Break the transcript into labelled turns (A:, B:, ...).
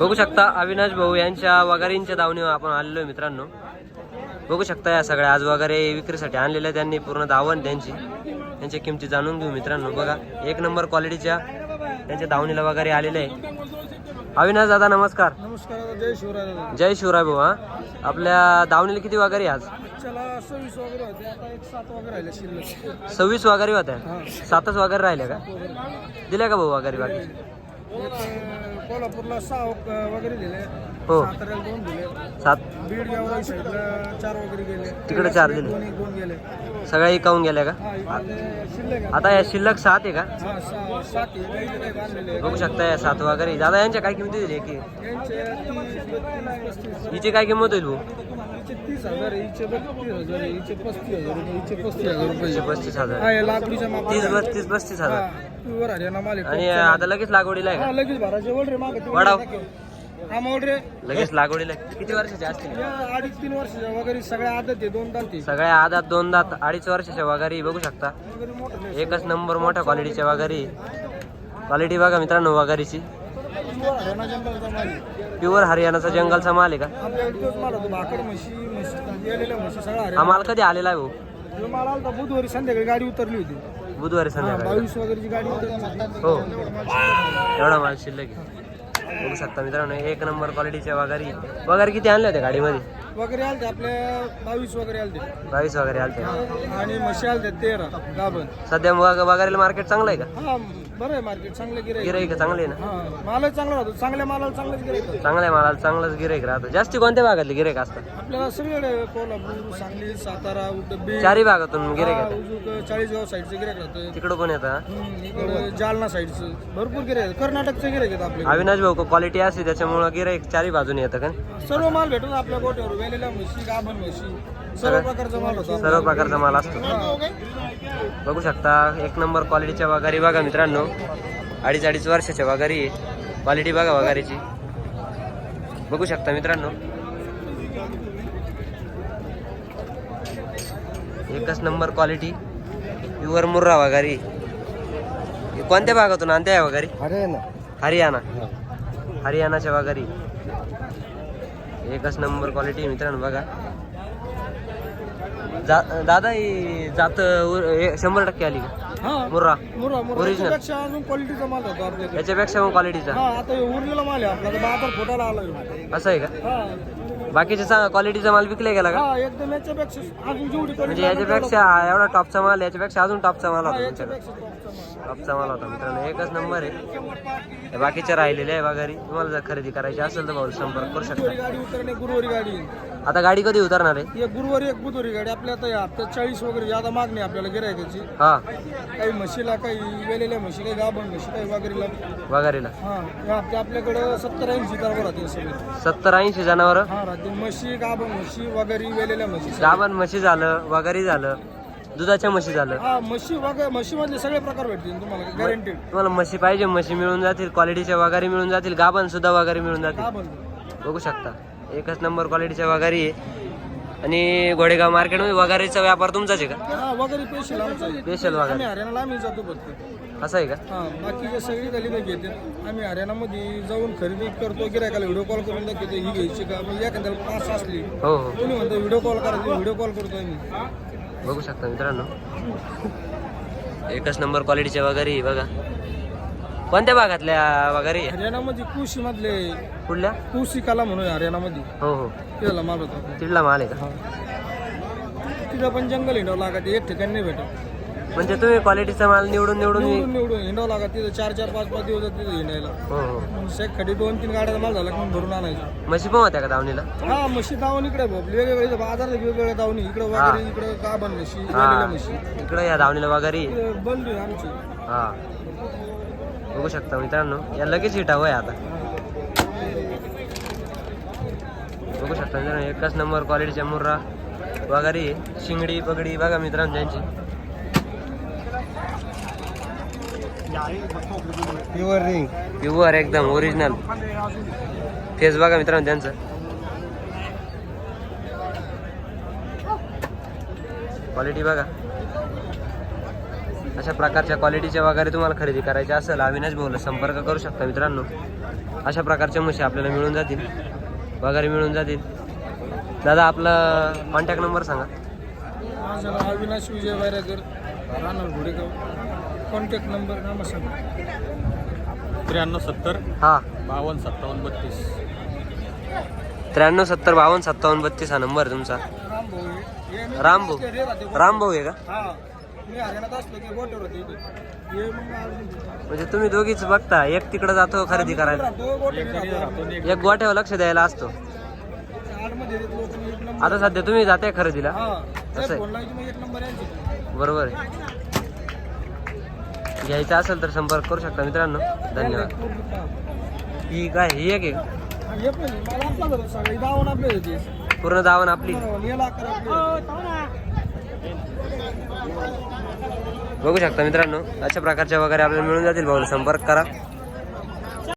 A: बघू शकता अविनाश भाऊ यांच्या वगारींच्या दावणीवर आपण आलेलो मित्रांनो. बघू शकता या सगळ्या. आज वगैरे विक्रीसाठी आणलेल्या त्यांनी पूर्ण दावण त्यांची. त्यांच्या किमती जाणून घेऊ मित्रांनो. बघा एक नंबर क्वालिटीच्या त्यांच्या दावणीला वगैरे आलेले आहे अविनाश दादा नमस्कार.
B: नमस्कार जय शिवराय
A: जय शिवराय भाऊ हा? आपल्या दावणीला किती वगैरे आज?
B: सव्वीस वगैरे
A: होत्या? सातच वगैरे राहिल्या का? दिल्या का भाऊ वगैरे बाकी?
B: कोल्हापूरला सहा वग- वगैरे दिले.
A: हो.
B: साताऱ्याला दोन दिले.
A: सात.
B: बीड गेवराई साईडला चार वगैरे गेले.
A: तिकडे चार दिले.
B: दोन गेले.
A: सगळ्या इकावून गेल्या का?
B: हा इकडे शिल्लक आहे.
A: आता या शिल्लक सात आहे का?
B: हा सहा सात आहे. काही काही बांधलेले आहे.
A: बघू शकता या सात वगैरे. दादा यांच्या काय किमती दिली की?
B: यांचे तीस बत्तीस पस्तीस.
A: हिची काय किंमत होईल भाऊ?
B: हिचे तीस हजार आहे, हिचे बत्तीस हजार आहे, हिचे पस्तीस हजार रुपये हिचे पस्तीस हजार रुपये
A: हिचे पस्तीस हजार
B: हा हे लाकडीच्या मापात
A: तीस
B: आहे.
A: पस्तीस पस्तीस हजार
B: हा, प्युअर हरियाणा माल आहे.
A: आणि आता लगेच लागवडीला आहे
B: हा लगेच रे मागे. हा मोड रे
A: लगेच लागवडीला आहे. किती वर्षाचे असतील
B: या अडीच तीन वर्षाच्या वगैरे सगळ्या आदत आहे दोन दात.
A: सगळ्या आदात दोन दात अडीच वर्षाच्या वगैरे बघू शकता
B: वगैरे मोठं नाही.
A: एकच नंबर मोठ्या क्वालिटीच्या वगैरे क्वालिटी बघा मित्रांनो वगैरेची
B: प्युअर हरियाणा जंगलचा माल आहे.
A: प्युअर हरियाणाचा जंगलचा माल आहे का
B: माल होतो भाकड म्हशी म्हशी गेलेल्या म्हशी सगळा
A: हा
B: हरियाणा
A: माल कधी आलेला आहे भाऊ
B: जो माल आला होता बुधवारी संध्याकाळी गाडी उतरली होती.
A: बुधवारी
B: हा,
A: संध्याकाळी.
B: बावीस वगैरेची गाडी उतरली. होती
A: हो. एवढा माल शिल्लक आहे. बघू शकता मित्रांनो एक नंबर क्वालिटीच्या वगैरे. वगैरे किती आणल्या होत्या गाडीमध्ये?
B: वगैरे आलते आपल्या बावीस वगैरे आलते.
A: बावीस वगैरे आलते.
B: आणि म्हशी आलते तेरा गाभण.
A: सध्या वग- वगैरेला मार्केट चांगलं आहे का?
B: हा बरं आहे मार्केट चांगलं गिराईक
A: गिराईक चांगले ना?
B: हा मालच चांगला राहतो. चांगल्या मालाला चांगलंच गिराईक
A: चांगल्या मालाला चांगलंच गिराईक राहतं. जास्ती कोणत्या भागातले गिराईक असतात?
B: आपल्याला सगळीकडे कोल्हापूर सांगली सातारा बीड
A: चारही भागातून गिराईक येतात.
B: उजूक चाळीसगाव साईडचं गिराईक राहतं
A: तिकडं कोण येतं? हा?
B: हम्म, इकडं जालना साईडचं. भरपूर गिराईक कर्नाटकचं गिराईक येतं आपल्या
A: अविनाश भाऊ क्वालिटी असते त्याच्यामुळं गिराईक चारही बाजूने येतं का?
B: सर्व माल भेटून आपल्या गोट्यावर वेलेल्या म्हशी गाभण म्हशी. सर्व प्रकारचा माल होता.
A: सर्व प्रकारचा माल असतो. बघू शकता एक नंबर क्वालिटीच्या वगारी बघा मित्रांनो. अडीच अडीच वर्षाच्या वगारी क्वालिटी बघा वगारीची बघू शकता मित्रांनो. एकच नंबर क्वालिटी प्युअर मुर्रा वगारी हे कोणत्या भागातून आणते आहे वगारी
B: ना
A: हरियाणा. हरियाणाच्या वगारी एकच नंबर क्वालिटी मित्रांनो बघा. जा दादा ही जात शंभर टक्के आली का?
B: हा.
A: मुर्रा.
B: मुरा मुरा
A: Original.
B: याच्यापेक्षा अजून क्वालिटीचा माल होता आपल्याकडे.
A: याच्यापेक्षा मग क्वालिटीचा
B: हा आता हे उरलेला माल आहे आपला. बाजार फोटाला आला ह्यो.
A: असं आहे का?
B: हा.
A: बाकीचे क्वालिटीचा माल विकला गेला का?
B: हा एकदम याच्यापेक्षा अजून जेवढी
A: म्हणजे याच्यापेक्षा हा एवढा टॉपचा माल याच्यापेक्षा अजून टॉपचा माल होता तुमच्याकडे.
B: याच्यापेक्षा माल.
A: टॉपचा माल होता मित्रांनो एकच नंबर आहे. बाकीचे राहिलेले आहे वगैरे तुम्हाला जर खरेदी करायची असेल तर भाऊ संपर्क करू शकता.
B: बुधवारी गाडी उतरणे गुरुवारी गाडी.
A: आता गाडी कधी उतरणार आहे?
B: एक गुरुवारी एक बुधवारी गाडी. आपल्या आता या हप्त्यात चाळीस वगैरे ज्यादा मागणी आपल्याला गिरायकाची.
A: हा.
B: काही म्हशीला काही वेलेल्या म्हशी काही गाभण म्हशी काही वगैरेला
A: वगैरेला
B: हा या आपल्याकडं सत्तर ऐंशी राहतील सगळे.
A: सत्तर ऐंशी जनावर?
B: हा राहतील म्हशी गाभण म्हशी वगैरे वेलेल्या म्हशी.
A: गाभण म्हशी झालं वगैरे झालं दुधाच्या म्हशी झालं.
B: हा म्हशी वगैरे म्हशीमधले सगळे प्रकार भेटतील तुम्हाला गॅरंटेड
A: तुम्हाला म्हशी पाहिजे म्हशी मिळून जातील क्वालिटीच्या वगैरे मिळून जातील गाभण सुद्धा वगैरे मिळून जातील.
B: गाभण.
A: बघू शकता. एकच नंबर क्वालिटीच्या वगैरे आहे. आणि घोडेगाव मार्केटमध्ये वगैरेचा व्यापार तुमचाच आहे का?
B: हा वगैरे पेशल आमचा आहे.
A: स्पेशल
B: आम्ही
A: वगैरे.
B: हरियाणाला आम्ही जातो फक्त.
A: असं आहे का?
B: हा बाकीचे सगळी गली नाही घेते आम्ही हरियाणामध्ये जाऊन खरेदी करतो गिरायकाला व्हिडिओ कॉल करून दाखवतो ही घ्यायची का? म्हणजे एखाद्याला पास असली
A: हो हो.
B: कोणी म्हणतो व्हिडिओ कॉल करायची व्हिडिओ कॉल करतो आम्ही.
A: बघू शकता मित्रांनो. एकच नंबर क्वालिटीच्या वगैरे आहे बघा. कोणत्या भागातल्या वगैरे? आहे?
B: हरियाणामध्ये कुशी मधले
A: कुठल्या?
B: कुशी कला म्हणून आहे हरियाणामध्ये.
A: हो हो.
B: त्याला माल होता.
A: तिथला माल आहे का?
B: तिथं पण जंगल हिंडावं लागत एक ठिकाणी नाही भेटत.
A: म्हणजे तुम्ही क्वालिटीचा माल निवडून निवडून
B: निवडून निवडून हिंडावं लागत तिथं. चार चार पाच पाच दिवस जातात तिथं हिंडायला.
A: हो हो.
B: शेक खडी दोन तीन गाड्याचा माल झाला की मग भरून आणायचं.
A: म्हशी पण होत्या का दावणीला?
B: हा म्हशी दावण इकडे भोपली वेगवेगळे बाजारात वेगवेगळे दावणी. इकडे वगैरे इकडे गाभण म्हशी वेलेल्या म्हशी
A: इकडं या दावणीला वगैरे.
B: इकडे बंद आहे आमची.
A: हा. बघू शकता मित्रांनो. या लगेच हिटावं आहे आता. बघू शकता मित्रांनो एकच नंबर क्वालिटीच्या मुर्रा वगैरे. शिंगडी पगडी बघा मित्रांनो त्यांची
B: प्युअर रिंग
A: प्युअर एकदम ओरिजिनल फेस बघा मित्रांनो त्यांचं. क्वालिटी बघा. अशा प्रकारच्या क्वालिटीच्या वगैरे तुम्हाला खरेदी करायच्या असेल अविनाश भाऊला संपर्क करू शकता मित्रांनो. अशा प्रकारच्या म्हशी आपल्याला मिळून जातील. वगैरे मिळून जातील. दादा आपला कॉन्टॅक्ट नंबर सांगा.
B: अविनाश विजय वैरागर राहणार घोडेगाव. कॉन्टॅक्ट नंबर नामा सांगा.
C: त्र्याण्णव सत्तर
A: हां.
C: बावन्न सत्तावन्न बत्तीस.
A: त्र्याण्णव सत्तर बावन्न सत्तावन्न बत्तीस हा नंबर आहे तुमचा.
B: राम भाऊ हे मी
A: राम भाऊ
B: असले रे राहते.
A: राम भाऊ आहे का?
B: हा. मी हरियाणात असलो की बोटवर होते इथे. हे मग आज-
A: म्हणजे तुम्ही दोघीच बघता एक तिकडे जातो खरेदी करायला.
B: राहतो बोटवर राहतो.
A: एक गोठ्यावर लक्ष द्यायला असतो.
B: आडमध्ये येतात लोक एक नंबर.
A: आता सध्या तुम्ही जाते खरेदीला?
B: हा.
A: असं आहे.
B: ते फोन लावायची मग एक नंबर यांची.
A: बरोबर आहे. घ्यायचा असेल तर संपर्क करू शकता मित्रांनो. धन्यवाद. ही काय ही एक आहे
B: हे
A: पूर्ण दावण
B: आपली.
A: बघू शकता मित्रांनो अशा प्रकारच्या वगैरे आपल्याला मिळून जातील भाऊ संपर्क करा.